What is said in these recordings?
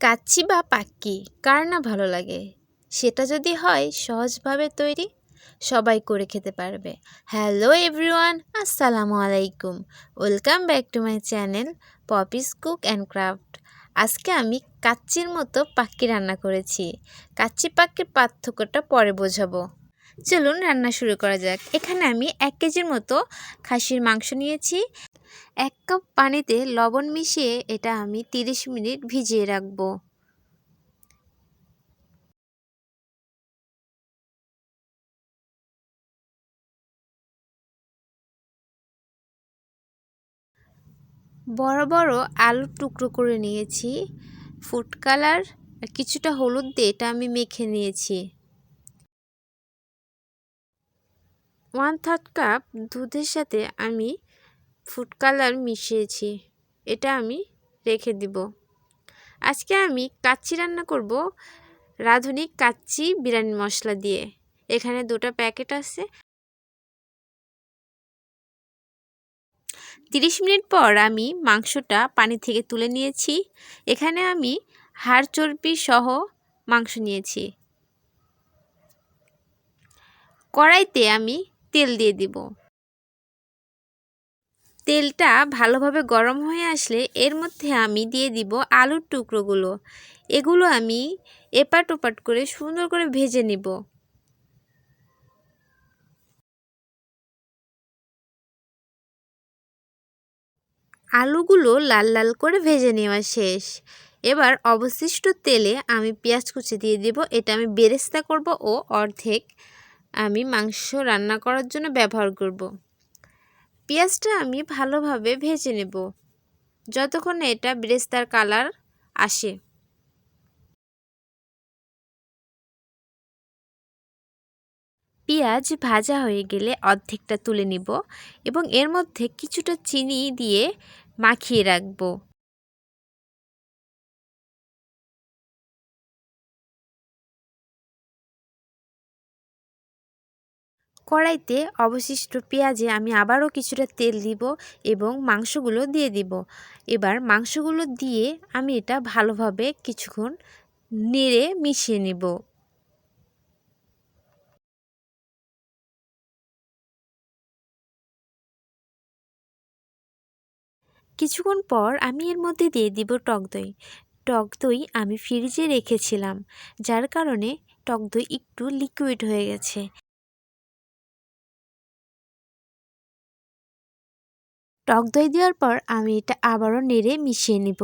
কাচ্চি বা পাক্কি, কার না ভালো লাগে? সেটা যদি হয়, সহজভাবে তৈরি? সবাই করে খেতে পারবে। হ্যালো এভরিওয়ান, আসসালামু আলাইকুম। Welcome back to my channel Poppy's cook and craft. আজকে আমি কাচ্চির মতো পাক্কি রান্না করেছি। কাচ্চি পাক্কির পার্থক্যটা পরে বোঝাবো। চলুন রান্না শুরু করা যাক। এখানে আমি এক কেজির মতো খাসির মাংস নিয়েছি। এক কাপ পানিতে লবণ মিশিয়ে এটা আমি তিরিশ মিনিট ভিজিয়ে রাখব। বড় বড় আলুর টুকরো করে নিয়েছি, ফুড কালার আর কিছুটা হলুদ দিয়ে এটা আমি মেখে নিয়েছি। ওয়ান থার্ড কাপ দুধের সাথে আমি ফুড কালার মিশিয়েছি, এটা আমি রেখে দিব। আজকে আমি কাচ্চি রান্না করব রাঁধুনি কাচ্চি বিরিয়ানি মশলা দিয়ে। এখানে দুটো প্যাকেট আছে। তিরিশ মিনিট পর আমি মাংসটা পানি থেকে তুলে নিয়েছি। এখানে আমি হাড় চর্বি সহ মাংস নিয়েছি। কড়াইতে আমি তেল দিয়ে দিব। তেলটা ভালোভাবে গরম হয়ে আসলে এর মধ্যে আমি দিয়ে দিব আলুর টুকরোগুলো। এগুলো আমি এপাট ওপাট করে সুন্দর করে ভেজে নিব। আলুগুলো লাল লাল করে ভেজে নেওয়া শেষ। এবার অবশিষ্ট তেলে আমি পেঁয়াজ কুচি দিয়ে দিব। এটা আমি বেরেস্তা করব ও অর্ধেক আমি মাংস রান্না করার জন্য ব্যবহার করব। পেঁয়াজটা আমি ভালোভাবে ভেজে নেব, যতক্ষণ এটা ব্রেস্তার কালার আসে। পেঁয়াজ ভাজা হয়ে গেলে অর্ধেকটা তুলে নিব এবং এর মধ্যে কিছুটা চিনি দিয়ে মাখিয়ে রাখব। কড়াইতে অবশিষ্ট পেঁয়াজে আমি আবারও কিছুটা তেল দিব এবং মাংসগুলো দিয়ে দিব। এবার মাংসগুলো দিয়ে আমি এটা ভালোভাবে কিছুক্ষণ নেড়ে মিশিয়ে নিব। কিছুক্ষণ পর আমি এর মধ্যে দিয়ে দিব টক দই। টক দই আমি ফ্রিজে রেখেছিলাম, যার কারণে টক দই একটু লিকুইড হয়ে গেছে। টক দই দেওয়ার পর আমি এটা আবারও নেড়ে মিশিয়ে নিব।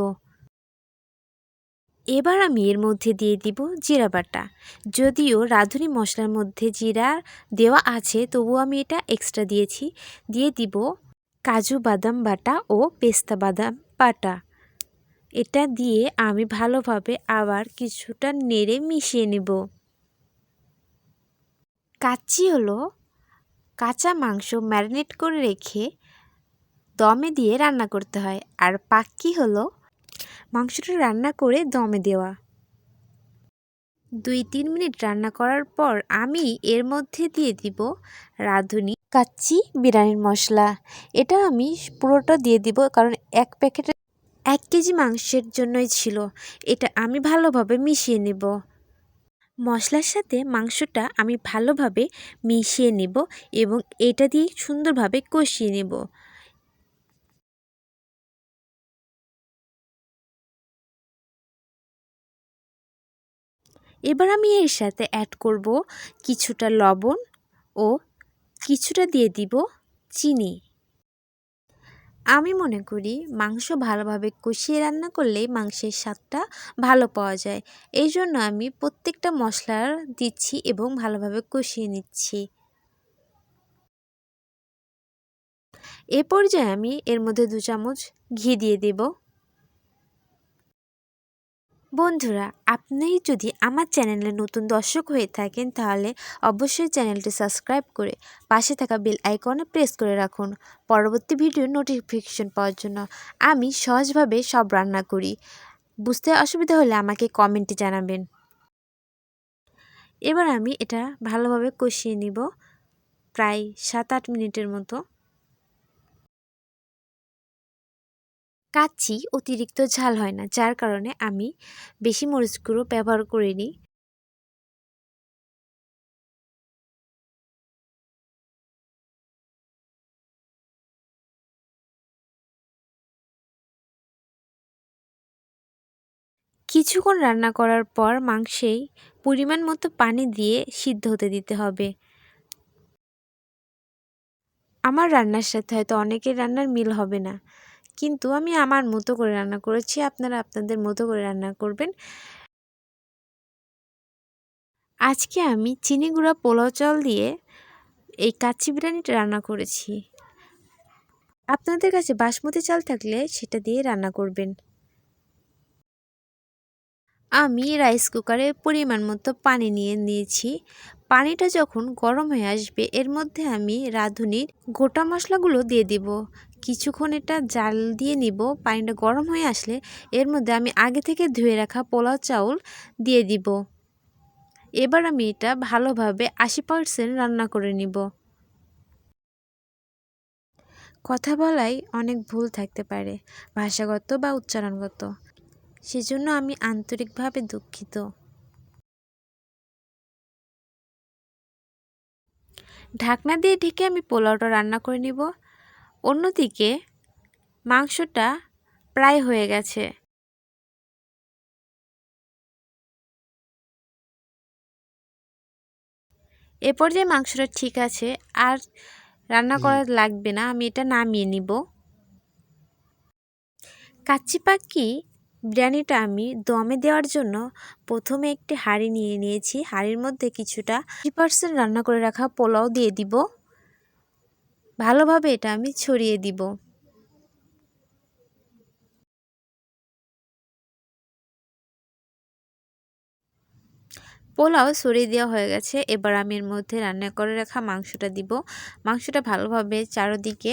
এবার আমি এর মধ্যে দিয়ে দিব জিরা বাটা। যদিও রাঁধুনি মশলার মধ্যে জিরা দেওয়া আছে, তবুও আমি এটা এক্সট্রা দিয়েছি। দিয়ে দিব কাজু বাদাম বাটা ও পেস্তা বাদাম বাটা। এটা দিয়ে আমি ভালোভাবে আবার কিছুটা নেড়ে মিশিয়ে নেব। কাচ্চি হলো কাঁচা মাংস ম্যারিনেট করে রেখে দমে দিয়ে রান্না করতে হয়। আর পাক্কি হলো? মাংসটা রান্না করে দমে দেওয়া। দুই তিন মিনিট রান্না করার পর আমি এর মধ্যে দিয়ে দিব রাঁধুনি কাচ্চি বিরিয়ানির মশলা। এটা আমি পুরোটা দিয়ে দিব কারণ এক প্যাকেটে এক কেজি মাংসের জন্যই ছিল। এটা আমি ভালোভাবে মিশিয়ে নেব। মশলার সাথে মাংসটা আমি ভালোভাবে মিশিয়ে নেব এবং এটা দিয়ে সুন্দরভাবে কষিয়ে নেব। এবার আমি এর সাথে অ্যাড করব কিছুটা লবণ ও কিছুটা দিয়ে দিব চিনি। আমি মনে করি মাংস ভালোভাবে কষিয়ে রান্না করলে মাংসের স্বাদটা ভালো পাওয়া যায়। এই জন্য আমি প্রত্যেকটা মশলার দিচ্ছি এবং ভালোভাবে কষিয়ে নিচ্ছি। এ পর্যায়ে আমি এর মধ্যে দু চামচ ঘি দিয়ে দেবো। বন্ধুরা, আপনি যদি আমার চ্যানেলে নতুন দর্শক হয়ে থাকেন, তাহলে অবশ্যই চ্যানেলটি সাবস্ক্রাইব করে পাশে থাকা বেল আইকনে প্রেস করে রাখুন। পরবর্তী ভিডিও নোটিফিকেশন পাওয়ার জন্য আমি সহজভাবে সব রান্না করি। বুঝতে অসুবিধা হলে আমাকে কমেন্টে জানাবেন। এবার আমি এটা ভালোভাবে কষিয়ে নিব, প্রায় সাত আট মিনিটের মতো। কাচ্চি অতিরিক্ত ঝাল হয় না, যার কারণে আমি বেশি মরিচ গুঁড়ো ব্যবহার করিনি। কিছুক্ষণ রান্না করার পর মাংসেই পরিমাণ মতো পানি দিয়ে সিদ্ধ হতে দিতে হবে। আমার রান্নার সাথে হয়তো অনেকের রান্নার মিল হবে না। কিন্তু আমি আমার মতো করে রান্না করেছি। আপনারা আপনাদের মতো করে রান্না করবেন। আজকে আমি চিনি গুঁড়া পোলাও চাল দিয়ে এই কাচ্চি বিরিয়ানিটা রান্না করেছি। আপনাদের কাছে বাসমতি চাল থাকলে সেটা দিয়ে রান্না করবেন। আমি রাইস কুকারে পরিমাণ মতো পানি নিয়ে নিয়েছি। পানিটা যখন গরম হয়ে আসবে, এর মধ্যে আমি রাঁধুনির গোটা মশলাগুলো দিয়ে দিব। কিছুক্ষণ এটা জাল দিয়ে নিব, পানিটা গরম হয়ে আসলে এর মধ্যে আমি আগে থেকে ধুয়ে রাখা পোলাও চাউল দিয়ে দিব। এবার আমি এটা ভালোভাবে আশি পার্সেন্ট রান্না করে নিব। কথা বলাই অনেক ভুল থাকতে পারে, ভাষাগত বা উচ্চারণগত। সেজন্য আমি আন্তরিকভাবে দুঃখিত। ঢাকনা দিয়ে ঢেকে আমি পোলাওটা রান্না করে নিব। অন্যদিকে মাংসটা প্রায় হয়ে গেছে। এ পর্যায়ে মাংসটা ঠিক আছে আর রান্না করা লাগবে না আমি এটা নামিয়ে নিব। কাচ্চি পাখি বিরিয়ানিটা আমি দমে দেওয়ার জন্য প্রথমে একটি হাঁড়ি নিয়ে নিয়েছি হাঁড়ির মধ্যে কিছুটা থ্রি পার্সেন্ট রান্না করে রাখা পোলাও দিয়ে দিব। ভালোভাবে এটা আমি ছড়িয়ে দিব। পোলাও ছড়িয়ে দেওয়া হয়ে গেছে। এবার আমি এর মধ্যে রান্না করে রাখা মাংসটা দিব। মাংসটা ভালোভাবে চারোদিকে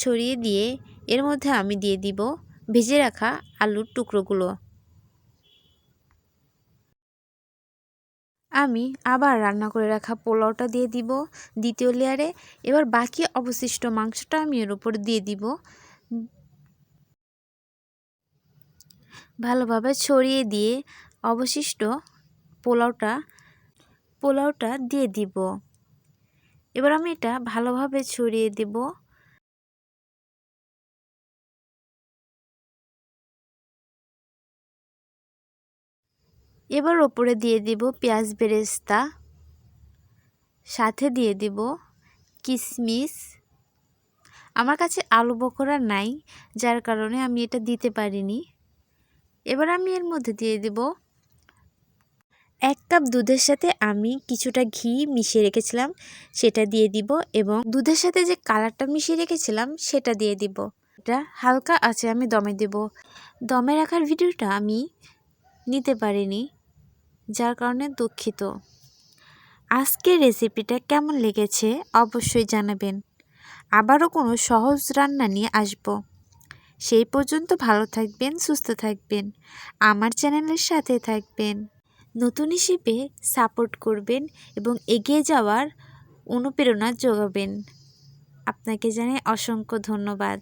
ছড়িয়ে দিয়ে এর মধ্যে আমি দিয়ে দিব ভেজে রাখা আলুর টুকরোগুলো। আমি আবার রান্না করে রাখা পোলাওটা দিয়ে দিব দ্বিতীয় লেয়ারে এবার বাকি অবশিষ্ট মাংসটা আমি এর উপর দিয়ে দিব। ভালোভাবে ছড়িয়ে দিয়ে অবশিষ্ট পোলাওটা পোলাওটা দিয়ে দিব। এবার আমি এটা ভালোভাবে ছড়িয়ে দেব। এবার ওপরে দিয়ে দিব পেঁয়াজ বেরেস্তা, সাথে দিয়ে দিব কিশমিশ আমার কাছে আলু বকরা নাই, যার কারণে আমি এটা দিতে পারিনি। এবার আমি এর মধ্যে দিয়ে দেব এক কাপ দুধের সাথে আমি কিছুটা ঘি মিশিয়ে রেখেছিলাম, সেটা দিয়ে দিব এবং দুধের সাথে যে কালারটা মিশিয়ে রেখেছিলাম, সেটা দিয়ে দিব। এটা হালকা আছে আমি দমে দেব। দমে রাখার ভিডিওটা আমি নিতে পারিনি। যার কারণে দুঃখিত। আজকের রেসিপিটা কেমন লেগেছে অবশ্যই জানাবেন। আবারও কোনো সহজ রান্না নিয়ে আসব। সেই পর্যন্ত ভালো থাকবেন, সুস্থ থাকবেন। আমার চ্যানেলের সাথে থাকবেন। নতুন হিসেবে সাপোর্ট করবেন এবং এগিয়ে যাওয়ার অনুপ্রেরণা যোগাবেন। আপনাকে জানাই অসংখ্য ধন্যবাদ।